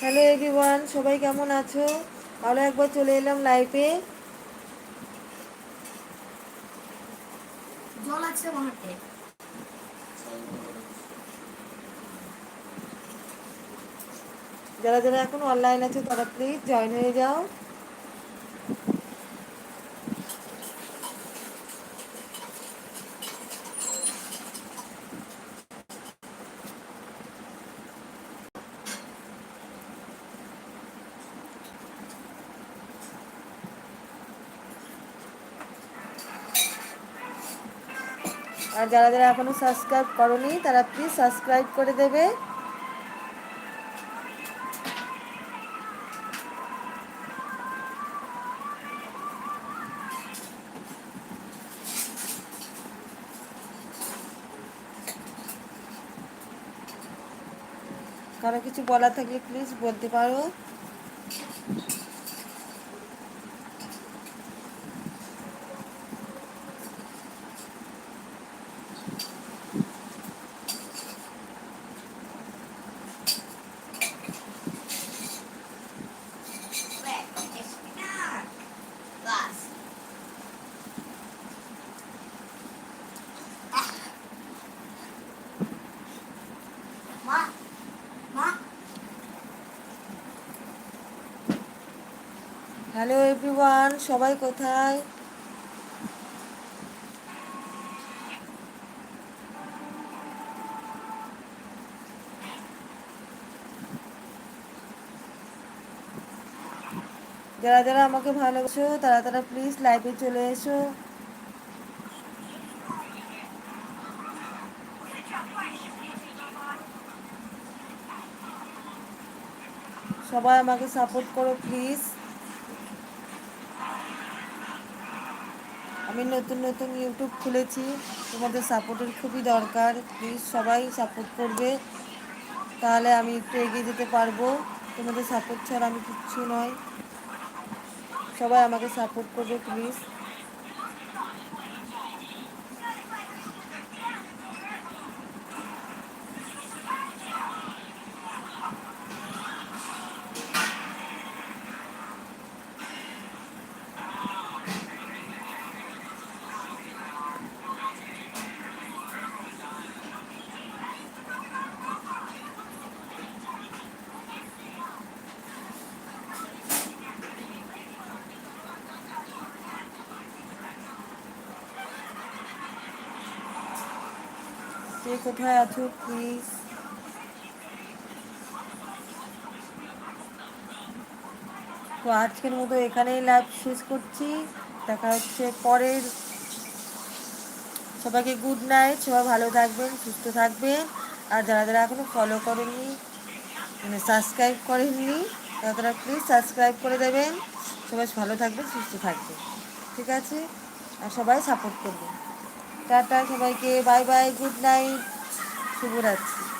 Hello everyone সবাই কেমন আছো? আরও একবার চলে এলাম লাইভে জল আছে মনে যারা যারা এখন অনলাইন আছে তারা প্লিজ জয়েন হয়ে যাও। আর যারা যারা এখনও সাবস্ক্রাইব করনি, তারা প্লিজ সাবস্ক্রাইব করে দেবে। কারও কিছু বলার থাকলে প্লিজ বলতে পারো। হ্যালো এভরিওয়ান সবাই কোথায়? যারা যারা আমাকে ভালোবাসো, তারা তারা প্লিজ লাইভে চলে এসো। সবাই আমাকে সাপোর্ট করো প্লিজ আমি নতুন নতুন ইউটিউব খুলেছি। তোমাদের সাপোর্টের খুবই দরকার। প্লিজ সবাই সাপোর্ট করবে। তাহলে আমি একটু এগিয়ে যেতে পারব। তোমাদের সাপোর্ট ছাড়া আমি কিচ্ছু নয়। সবাই আমাকে সাপোর্ট করবে প্লিজ কে কোথায় আছো প্লিজ তো আজকের মতো এখানেই লাইভ শেষ করছি। দেখা হচ্ছে পরের। সবাইকে গুড নাইট সবাই ভালো থাকবেন, সুস্থ থাকবেন। আর যারা যারা এখনও ফলো করেননি মানে সাবস্ক্রাইব করেননি, তারা তারা প্লিজ সাবস্ক্রাইব করে দেবেন। সবাই ভালো থাকবেন, সুস্থ থাকবেন। ঠিক আছে? আর সবাই সাপোর্ট করবেন। টাটা সবাইকে বাই বাই গুড নাইট শুভরাত্রি।